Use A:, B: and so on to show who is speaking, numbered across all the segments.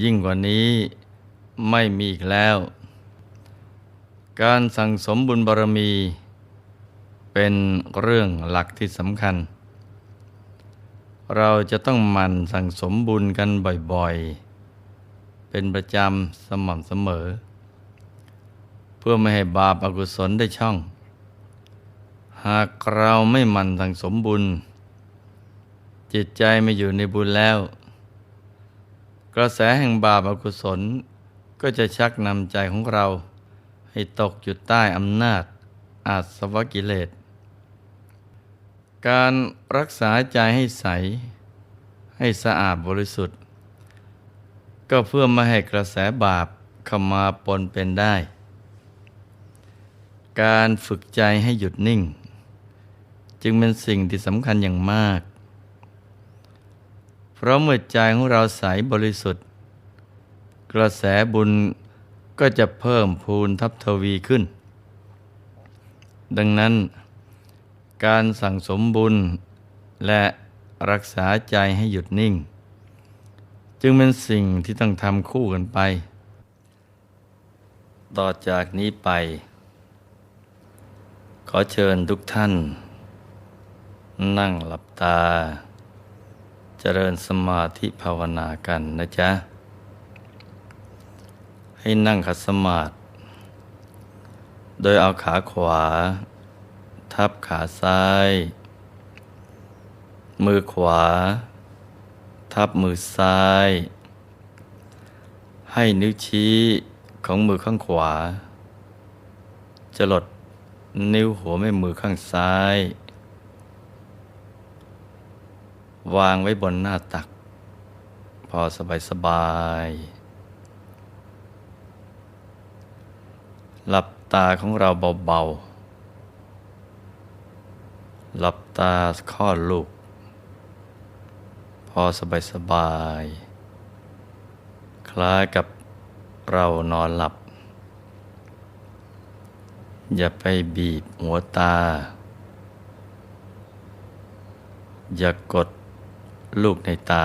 A: ยิ่งกว่านี้ไม่มีอีกแล้ว การสั่งสมบุญบารมี เป็นเรื่องหลักที่สำคัญ เราจะต้องหมั่นสั่งสมบุญกันบ่อยๆ เป็นประจำสม่ำเสมอ เพื่อไม่ให้บาปอากุศลได้ช่อง หากเราไม่หมั่นสั่งสมบุญ จิตใจไม่อยู่ในบุญแล้ว กระแสแห่งบาปอากุศลก็จะชักนำใจของเรา ให้ตกอยู่ใต้อำนาจอาสวะกิเลส การรักษาใจให้ใส ให้สะอาดบริสุทธิ์ ก็เพื่อไม่ให้กระแสบาปเข้ามาปนเป็นได้ การฝึกใจให้หยุดนิ่ง จึงเป็นสิ่งที่สำคัญอย่างมาก เพราะเมื่อใจของเราใสบริสุทธิ์ กระแสบุญก็จะเพิ่มพูนทับทวีขึ้น ดังนั้น การสั่งสมบุญ และรักษาใจให้หยุดนิ่ง จึงเป็นสิ่งที่ต้องทำคู่กันไป ต่อจากนี้ไป ขอเชิญทุกท่าน นั่งหลับตา เจริญสมาธิภาวนากันนะจ๊ะ ให้นั่งขัดสมาธิโดยเอาขาขวา ทับขาซ้าย มือขวา ทับมือซ้าย ให้นิ้วชี้ของมือข้างขวา จะหลดนิ้วหัวแม่มือข้างซ้าย วางไว้บนหน้าตัก พอสบายสบาย หลับตาของเราเบาๆ หลับตาข้อลูก พอสบายสบาย คล้ายกับเรานอนหลับ อย่าไปบีบหัวตา อย่ากกด ลูกในตา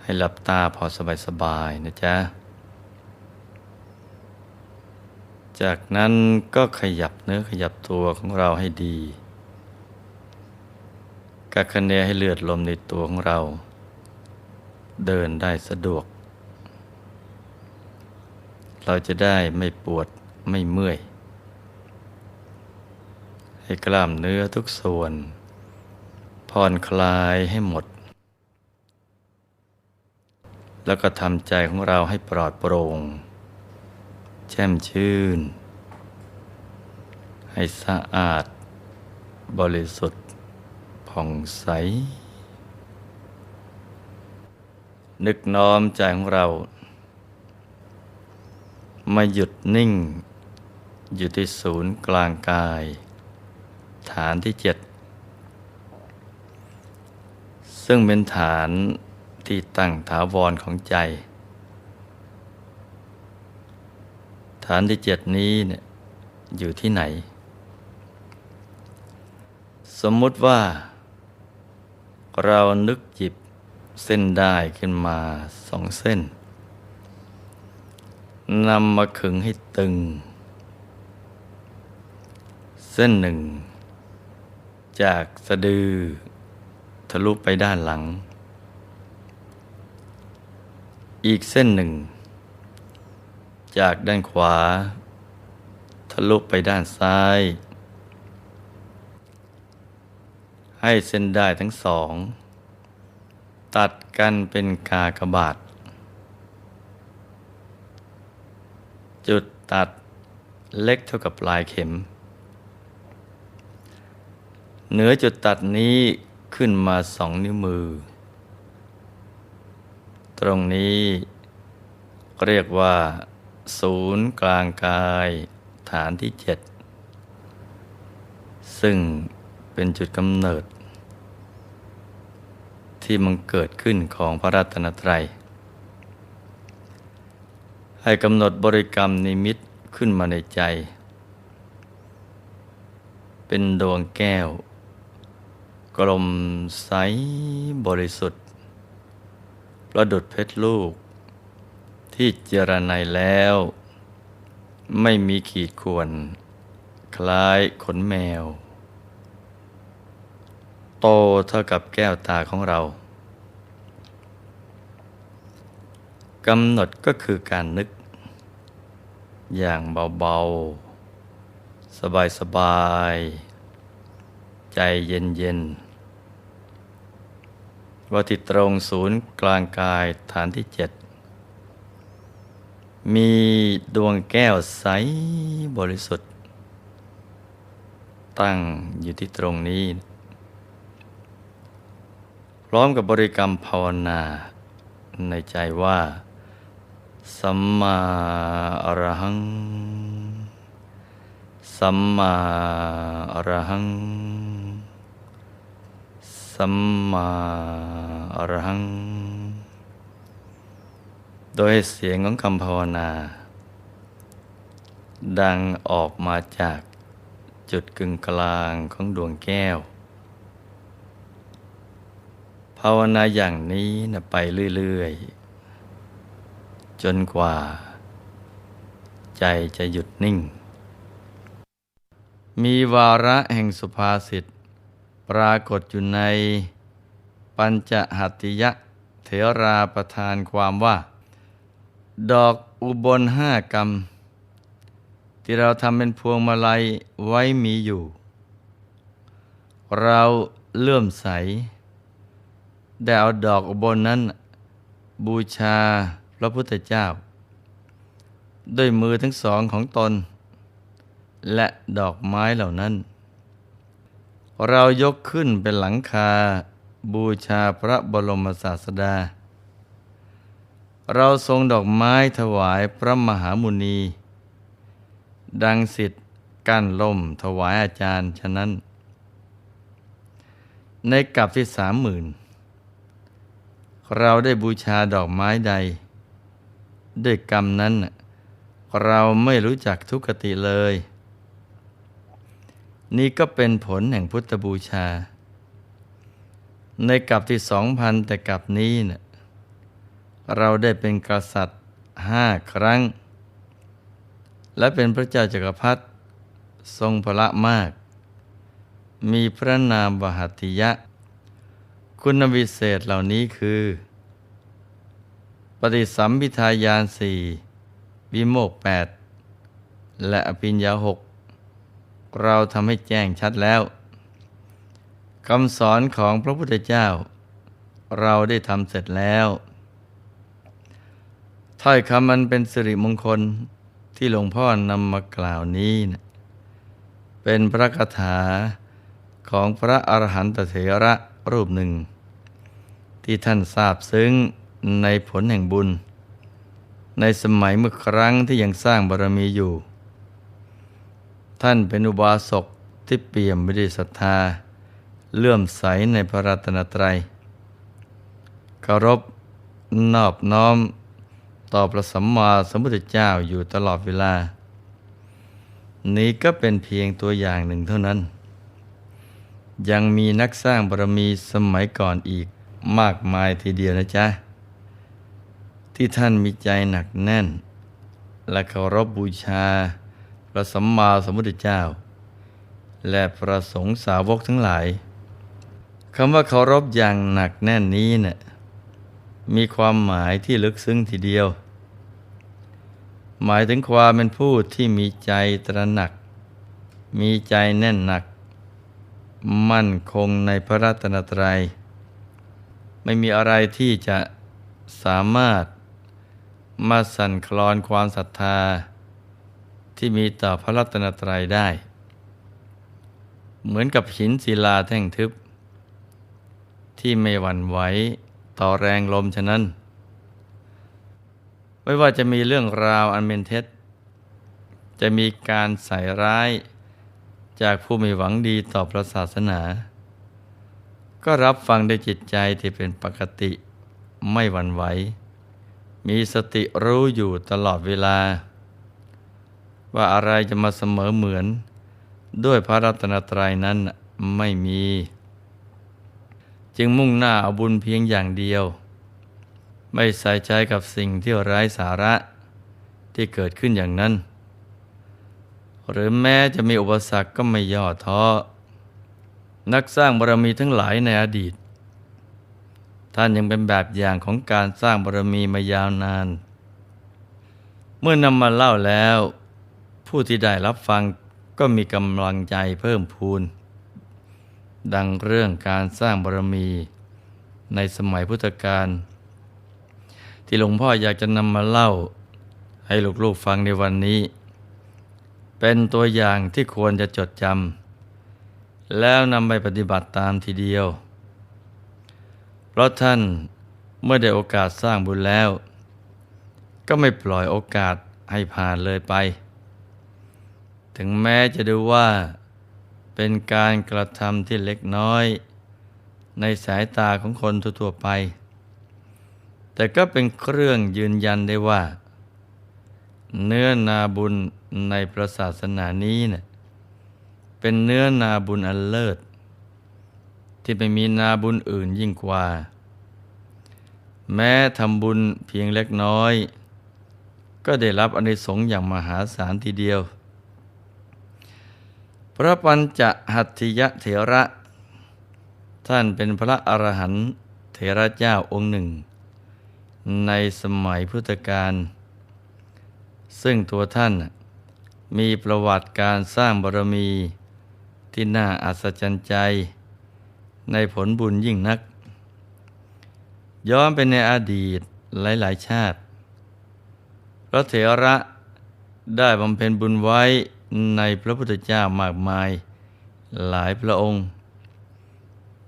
A: ให้หลับตาพอสบายสบายนะจ๊ะ จากนั้นก็ขยับเนื้อขยับตัวของเราให้ดีกักคะเนให้เลือดลมในตัวของเรา เดินได้สะดวก เราจะได้ไม่ปวดไม่เมื่อย ให้กล้ามเนื้อทุกส่วน ผ่อนคลายให้หมด แล้วก็ทำใจของเราให้ปลอดโปร่ง แช่มชื่น ให้สะอาด บริสุทธิ์ผ่องใส นึกน้อมใจของเรา มาหยุดนิ่ง อยู่ที่ศูนย์กลางกาย ฐานที่เจ็ด ซึ่งเป็นฐานที่ตั้งถาวรของใจ ฐานที่เจ็ดนี้เนี่ยอยู่ที่ไหน สมมุติว่า เรานึกหยิบเส้นได้ขึ้นมาสองเส้นนำมาขึงให้ตึง เส้นหนึ่ง จากสะดือ ทะลุไปด้านหลัง อีกเส้นหนึ่ง จากด้านขวา ทะลุไปด้านซ้าย ให้เส้นได้ทั้งสอง ตัดกันเป็นกากบาท จุดตัดเล็กเท่ากับปลายเข็ม เหนือจุดตัดนี้ ขึ้นมาสองนิ้วมือ ตรงนี้เรียกว่า ศูนย์กลางกายฐานที่เจ็ดซึ่งเป็นจุดกำเนิด ที่มันเกิดขึ้นของพระรัตนตรัย ให้กำหนดบริกรรมนิมิตขึ้นมาในใจ เป็นดวงแก้ว กลมใสบริสุทธิ์ ประดุดเพชรลูก ที่เจรไนแล้ว ไม่มีขีดข่วน คล้ายขนแมว โตเท่ากับแก้วตาของเรากำหนดก็คือการนึก อย่างเบาๆ สบายๆ ใจเย็นๆ ว่าที่ตรงศูนย์กลางกายฐานที่เจ็ดมีดวงแก้วใสบริสุทธิ์ ตั้งอยู่ที่ตรงนี้ พร้อมกับบริกรรมภาวนา ในใจว่า สัมมาอรหัง สัมมาอรหัง สัมมา รัง โดยเสียงของคำภาวนา ดังออกมาจากจุดกึ่งกลางของดวงแก้ว ภาวนาอย่างนี้นะไปเรื่อยๆ จนกว่า ใจจะหยุดนิ่ง มีวาระแห่งสุภาษิตปรากฏอยู่ใน ปัญจหัตติยะเถราประทานความว่า ดอกอุบลห้ากรรม ที่เราทำเป็นพวงมาลัยไว้มีอยู่ เราเลื่อมใส ได้เอาดอกอุบลนั้น บูชาพระพุทธเจ้า ด้วยมือทั้งสองของตน และดอกไม้เหล่านั้น เรายกขึ้นเป็นหลังคา บูชาพระบรมศาสดา เราทรงดอกไม้ถวายพระมหามุนี ดังสิทธิ์กั้นล่มถวายอาจารย์ฉะนั้น ในกลับที่สามหมื่นเราได้บูชาดอกไม้ใด ด้วยกรรมนั้น เราไม่รู้จักทุกขติเลย นี่ก็เป็นผลแห่งพุทธบูชา ในกับที่สองพันแต่กับนี้เนะเราได้เป็นกษัตริย์ห้าครั้ง และเป็นพระเจ้าจักรพรรดิทรงพระมาก มีพระนามบหัติยะ คุณวิเศษเหล่านี้คือ ปฏิสัมพิทายานสี่วิโมกแปดและอภิญญาหกเราทำให้แจ้งชัดแล้ว คำสอนของพระพุทธเจ้า เราได้ทำเสร็จแล้วถ้อยคำมันเป็นสิริมงคลที่หลวงพ่อนำมากล่าวนี้นะเป็นพระคาถาของพระอรหันตเถระรูปหนึ่ง ที่ท่านทราบซึ้งในผลแห่งบุญ ในสมัยเมื่อครั้งที่ยังสร้างบารมีอยู่ ท่านเป็นอุบาสกที่เปี่ยมไปด้วยศรัทธา เลื่อมใสในพระรัตนตรัยเคารพนอบน้อมต่อพระสัมมาสัมพุทธเจ้าอยู่ตลอดเวลา นี้ก็เป็นเพียงตัวอย่างหนึ่งเท่านั้น ยังมีนักสร้างบารมีสมัยก่อนอีกมากมายทีเดียวนะจ๊ะ ที่ท่านมีใจหนักแน่น และเคารพบบูชา พระสัมมาสัมพุทธเจ้า และพระสงฆ์สาวกทั้งหลาย คำว่าเคารพอย่างหนักแน่นนี้เนะ่ยมีความหมายที่ลึกซึ้งทีเดียว หมายถึงความเป็นผู้ที่มีใจตระหนัก มีใจแน่นหนัก มั่นคงในพระรัตนตรยัย ไม่มีอะไรที่จะสามารถมาสั่นคลอนความศรัทธา ที่มีต่อพระรัตนตรัยได้ เหมือนกับหินศิลาแท่งทึบ ที่ไม่หวั่นไหวต่อแรงลมฉะนั้น ไม่ว่าจะมีเรื่องราวอันเป็นเท็จ จะมีการใส่ร้ายจากผู้ไม่หวังดีต่อพระศาสนา ก็รับฟังด้วยจิตใจที่เป็นปกติไม่หวั่นไหว มีสติรู้อยู่ตลอดเวลา ว่าอะไรจะมาเสมอเหมือน ด้วยพระรัตนตรัยนั้นไม่มี จึงมุ่งหน้าเอาบุญเพียงอย่างเดียว ไม่ใส่ใจกับสิ่งที่ไร้สาระที่เกิดขึ้นอย่างนั้น หรือแม้จะมีอุปสรรคก็ไม่ย่อท้อนักสร้างบารมีทั้งหลายในอดีต ท่านยังเป็นแบบอย่างของการสร้างบารมีมายาวนาน เมื่อนำมาเล่าแล้ว ผู้ที่ได้รับฟังก็มีกำลังใจเพิ่มพูน ดังเรื่องการสร้างบารมีในสมัยพุทธกาลที่หลวงพ่ออยากจะนำมาเล่าให้ลูกๆฟังในวันนี้ เป็นตัวอย่างที่ควรจะจดจำแล้วนำไปปฏิบัติตามทีเดียว เพราะท่านเมื่อได้โอกาสสร้างบุญแล้ว ก็ไม่ปล่อยโอกาสให้ผ่านเลยไป ถึงแม้จะดูว่า เป็นการกระทำที่เล็กน้อย ในสายตาของคนทั่วไป แต่ก็เป็นเครื่องยืนยันได้ว่า เนื้อนาบุญในพระศาสนานี้เนะ่ยเป็นเนื้อนาบุญอันเลิศ ที่ไม่มีนาบุญอื่นยิ่งกว่า แม้ทำบุญเพียงเล็กน้อย ก็ได้รับอนิสงส์อย่างมหาศาลทีเดียว พระปัญจหัตถิยะเถระ ท่านเป็นพระอรหันต์เถระเจ้าองค์หนึ่ง ในสมัยพุทธกาลซึ่งตัวท่านมีประวัติการสร้างบารมีที่น่าอัศจรรย์ใจ ในผลบุญยิ่งนัก ย้อนไปในอดีตหลาย ๆ ชาติ พระเถระได้บำเพ็ญบุญไว้ ในพระพุทธเจ้ามากมาย หลายพระองค์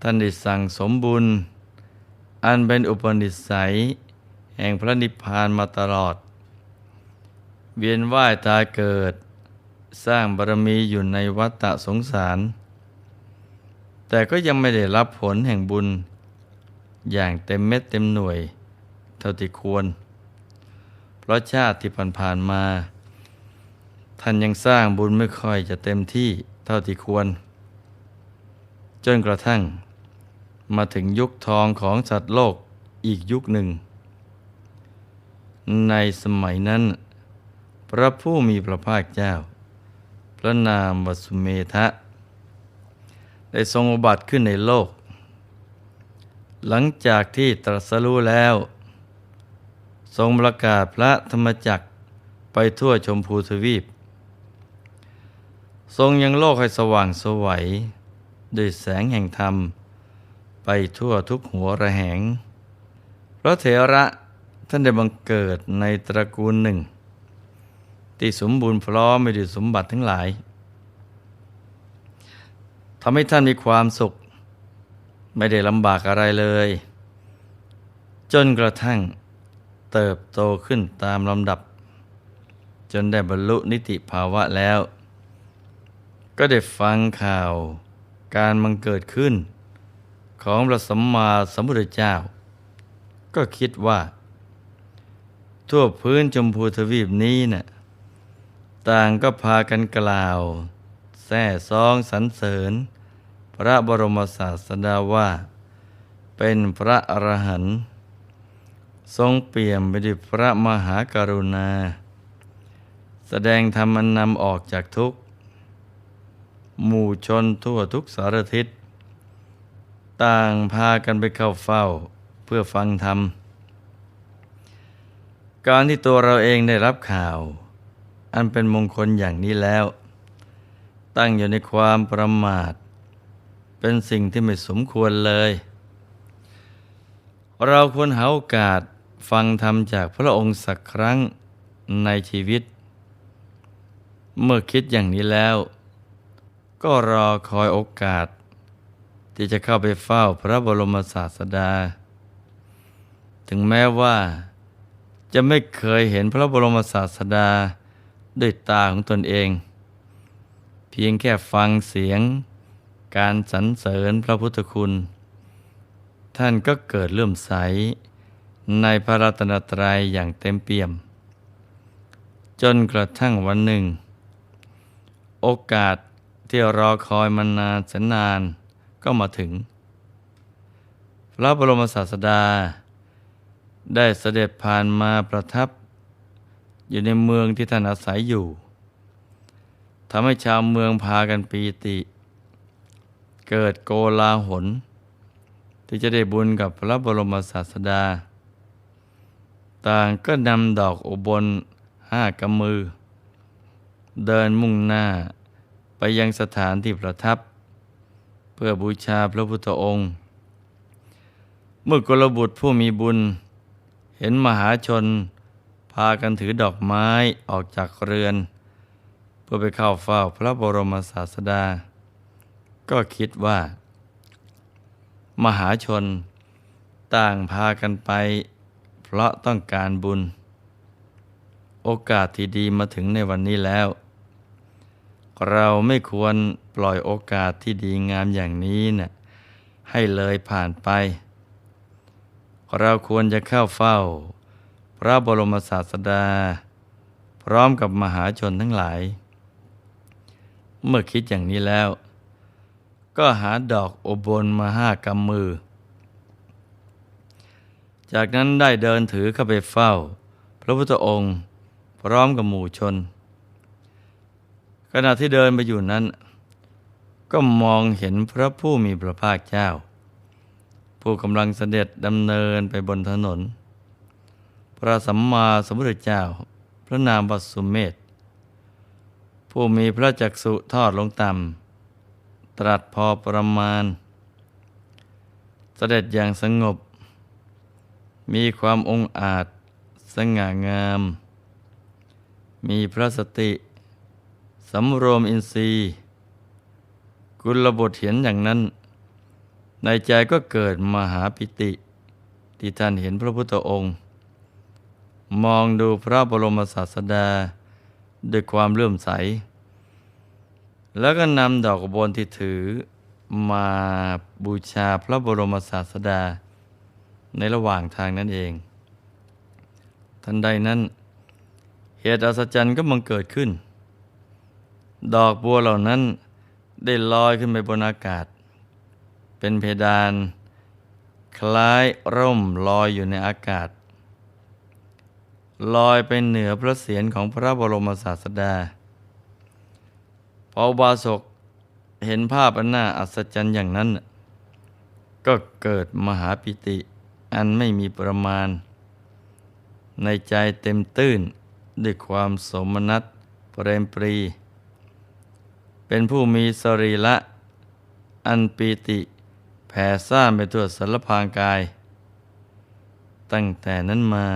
A: ท่านได้สั่งสมบุญ อันเป็นอุปนิสัย แห่งพระนิพพานมาตลอด เวียนว่ายตายเกิด สร้างบารมีอยู่ในวัฏฏะสงสาร แต่ก็ยังไม่ได้รับผลแห่งบุญ อย่างเต็มเม็ดเต็มหน่วย เท่าที่ควร เพราะชาติที่ผ่านๆมา ท่านยังสร้างบุญไม่ค่อยจะเต็มที่เท่าที่ควร จนกระทั่ง มาถึงยุคทองของสัตว์โลกอีกยุคหนึ่ง ในสมัยนั้น พระผู้มีพระภาคเจ้า พระนามวสุเมทะ ได้ทรงอุบัติขึ้นในโลก หลังจากที่ตรัสรู้แล้ว ทรงประกาศพระธรรมจักรไปทั่วชมพูทวีป ทรงยังโลกให้สว่างสวัยด้วยแสงแห่งธรรม ไปทั่วทุกหัวระแหง พระเถระท่านได้บังเกิดในตระกูลหนึ่ง ที่สมบูรณ์พร้อมไปด้วยสมบัติทั้งหลายทำให้ท่านมีความสุข ไม่ได้ลำบากอะไรเลย จนกระทั่งเติบโตขึ้นตามลำดับ จนได้บรรลุนิติภาวะแล้ว ก็ได้ฟังข่าวการมังเกิดขึ้น ของพระสัมมาสัมพุทธเจ้า ก็คิดว่า ทั่วพื้นชมพูทวีปนี้นะ่ะต่างก็พากันกล่าวแท่ซองสรรเสริญ พระบรมศาสดาว่า เป็นพระอรหันต์ทรงเปี่ยมไปด้วยพระมหากรุณา แสดงธรรมนำออกจากทุก หมู่ชนทั่วทุกสารทิศ ต่างพากันไปเข้าเฝ้าเพื่อฟังธรรม การที่ตัวเราเองได้รับข่าว อันเป็นมงคลอย่างนี้แล้ว ตั้งอยู่ในความประมาท เป็นสิ่งที่ไม่สมควรเลย เราควรหาโอกาสฟังธรรมจากพระองค์สักครั้งในชีวิต เมื่อคิดอย่างนี้แล้ว ก็รอคอยโอกาส ที่จะเข้าไปเฝ้าพระบรมศาสดา ถึงแม้ว่า จะไม่เคยเห็นพระบรมศาสดาด้วยตาของตนเอง เพียงแค่ฟังเสียง การสรรเสริญพระพุทธคุณ ท่านก็เกิดเลื่อมใส ในพระรัตนตรัยอย่างเต็มเปี่ยม จนกระทั่งวันหนึ่ง โอกาส ที่รอคอยมานานแสนนานก็มาถึง พระบรมศาสดา ได้เสด็จผ่านมาประทับ อยู่ในเมืองที่ท่านอาศัยอยู่ทำให้ชาวเมืองพากันปีติ เกิดโกลาหล ที่จะได้บุญกับพระบรมศาสดา ต่างก็นำดอกอุบลห้ากำมือ เดินมุ่งหน้า ไปยังสถานที่ประทับ เพื่อบูชาพระพุทธองค์ เมื่อกลบุตรผู้มีบุญ เห็นมหาชน พากันถือดอกไม้ออกจากเรือน เพื่อไปเข้าเฝ้าพระบรมศาสดา ก็คิดว่า มหาชน ต่างพากันไป เพราะต้องการบุญ โอกาสที่ดีมาถึงในวันนี้แล้ว เราไม่ควรปล่อยโอกาสที่ดีงามอย่างนี้นะ่ะให้เลยผ่านไป เราควรจะเข้าเฝ้า พระบรมศาสดา พร้อมกับมหาชนทั้งหลาย เมื่อคิดอย่างนี้แล้ว ก็หาดอกอบนมาห้ากำมือ จากนั้นได้เดินถือเข้าไปเฝ้า พระพุทธองค์ พร้อมกับหมู่ชน ขณะที่เดินไปอยู่นั้น ก็มองเห็นพระผู้มีพระภาคเจ้า ผู้กำลังเสด็จดำเนินไปบนถนน พระสัมมาสัมพุทธเจ้า พระนามวัสุเมธผู้มีพระจักสุทอดลงต่ำตรัสพอประมาณ เสด็จอย่างสงบ มีความองอาจสง่างาม มีพระสติ สำรวมอินทรีย์ กุลบุตรเห็นอย่างนั้น ในใจก็เกิดมหาปิติ ที่ท่านเห็นพระพุทธองค์ มองดูพระบรมศาสดาด้วยความเลื่อมใส แล้วก็นำดอกบนที่ถือมาบูชาพระบรมศาสดา ในระหว่างทางนั้นเอง ทันใดนั้น เหตุอัศจรรย์ก็บังเกิดขึ้น ดอกบัวเหล่านั้นได้ลอยขึ้นไปบนอากาศ เป็นเพดาน คล้ายร่มลอยอยู่ในอากาศ ลอยไปเหนือพระเศียรของพระบรมศาสดาพอบาสกเห็นภาพอันน่าอัศจรรย์อย่างนั้น ก็เกิดมหาปิติ อันไม่มีประมาณ ในใจเต็มตื้นด้วยความสมนัตเปรมปรี เป็นผู้มีสรีละ อันปีติ แผ่ซ่านไปทั่วสารพางกาย ตั้งแต่นั้นมา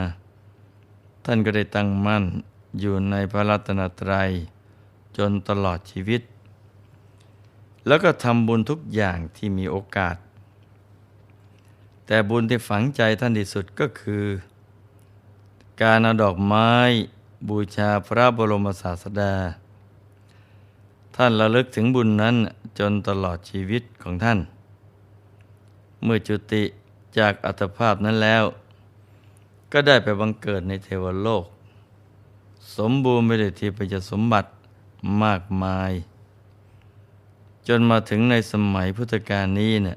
A: ท่านก็ได้ตั้งมั่นอยู่ในพระรัตนตรัย จนตลอดชีวิต แล้วก็ทำบุญทุกอย่างที่มีโอกาส แต่บุญที่ฝังใจท่านที่สุดก็คือ การเอาดอกไม้บูชาพระบรมศาสดา ท่านระลึกถึงบุญนั้นจนตลอดชีวิตของท่าน เมื่อจุติจากอัตภาพนั้นแล้ว ก็ได้ไปบังเกิดในเทวโลก สมบูรณ์ไปด้วยทิพยสมบัติมากมาย จนมาถึงในสมัยพุทธกาลนี้เนี่ย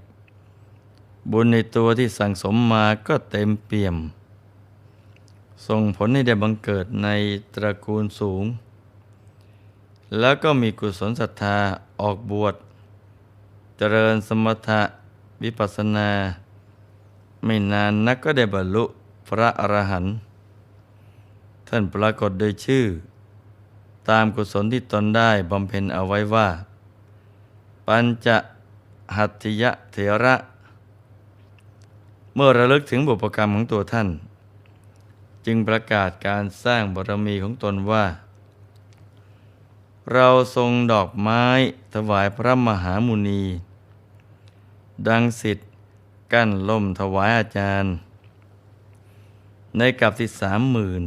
A: บุญในตัวที่สั่งสมมาก็เต็มเปี่ยม ส่งผลให้ได้บังเกิดในตระกูลสูง แล้วก็มีกุศลศรัทธาออกบวช เจริญสมถะวิปัสสนา ไม่นานนักก็ได้บรรลุพระอรหันต์ท่านปรากฏโดยชื่อ ตามกุศลที่ตนได้บำเพ็ญเอาไว้ว่า ปัญจหัตถิยะเถระ เมื่อระลึกถึงบุพกรรมของตัวท่าน จึงประกาศการสร้างบารมีของตนว่า เราทรงดอกไม้ถวายพระมหามุนี ดังสิทธิ์กั้นล่มถวายอาจารย์ ในกับที่สามหมื่น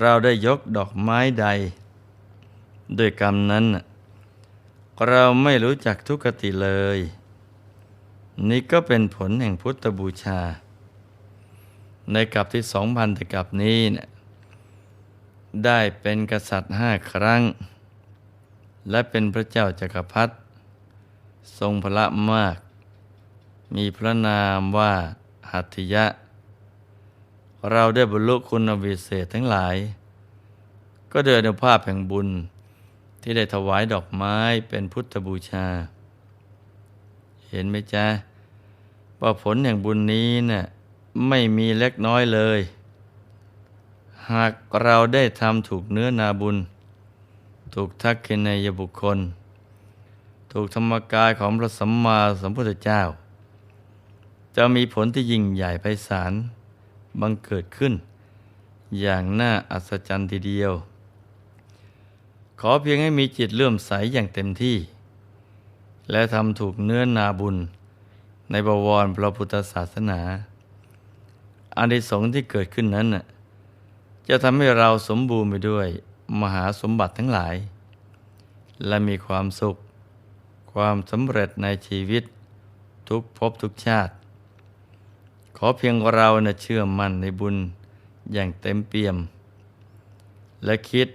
A: เราได้ยกดอกไม้ใด ด้วยกรรมนั้น เราไม่รู้จักทุกติเลย นี่ก็เป็นผลแห่งพุทธบูชา ในกับที่สองพันแต่กับนี้เนี่ยได้เป็นกษัตริย์ห้าครั้ง และเป็นพระเจ้าจากักรพรรดิทรงพระมาก มีพระนามว่าหัตถิยะ เราได้บรรลุคุณวิเศษทั้งหลาย ก็เดินในภาพแห่งบุญที่ได้ถวายดอกไม้เป็นพุทธบูชา เห็นไหมจ๊ะ ว่าผลแห่งบุญนี้นะ่ะไม่มีเล็กน้อยเลย หากเราได้ทำถูกเนื้อนาบุญ ถูกทักษิณยบุคคล ถูกธรรมกายของพระสัมมาสัมพุทธเจ้า จะมีผลที่ยิ่งใหญ่ไพศาลบังเกิดขึ้น อย่างน่าอัศจรรย์ทีเดียว ขอเพียงให้มีจิตเลื่อมใสอย่างเต็มที่ และทำถูกเนื้อนาบุญ ในบวรพระพุทธศาสนาอานิสงส์ที่เกิดขึ้นนั้นจะทำให้เราสมบูรณ์ไปด้วย มหาสมบัติทั้งหลาย และมีความสุข ความสำเร็จในชีวิต ทุกภพทุกชาติ ขอเพียงเรานะเชื่อมั่นในบุญอย่างเต็มเปี่ยม และคิด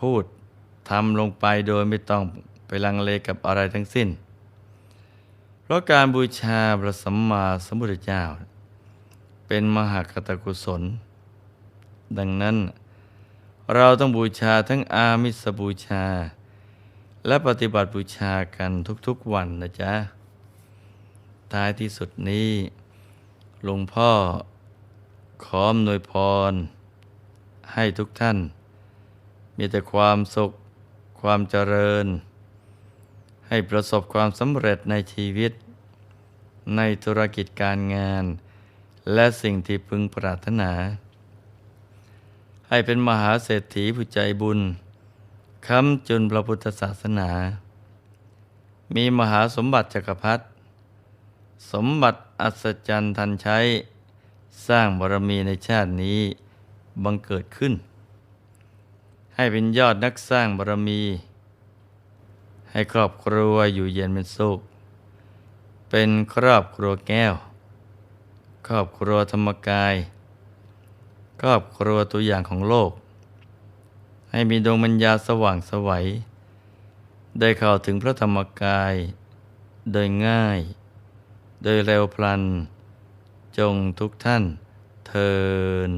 A: พูดทำลงไปโดยไม่ต้องไปลังเลกับอะไรทั้งสิ้น เพราะการบูชาพระสัมมาสัมพุทธเจ้า เป็นมหากตกุศล ดังนั้น เราต้องบูชาทั้งอามิสบูชา และปฏิบัติบูชากันทุกๆวันนะจ๊ะ ท้ายที่สุดนี้หลวงพ่อขออำนวยพร ให้ทุกท่าน มีแต่ความสุข ความเจริญ ให้ประสบความสำเร็จในชีวิต ในธุรกิจการงาน และสิ่งที่พึงปรารถนา ให้เป็นมหาเศรษฐีผู้ใจบุญค้ำจุนพระพุทธศาสนา มีมหาสมบัติจักรพรรดิสมบัติอัศจรรย์ทันใช้ สร้างบารมีในชาตินี้บังเกิดขึ้น ให้เป็นยอดนักสร้างบารมี ให้ครอบครัวอยู่เย็นเป็นสุข เป็นครอบครัวแก้ว ครอบครัวธรรมกาย ครอบครัวตัวอย่างของโลก ให้มีดวงปัญญาสว่างสวัย ได้เข้าถึงพระธรรมกาย โดยง่าย โดยเร็วพลัน จงทุกท่านเทิน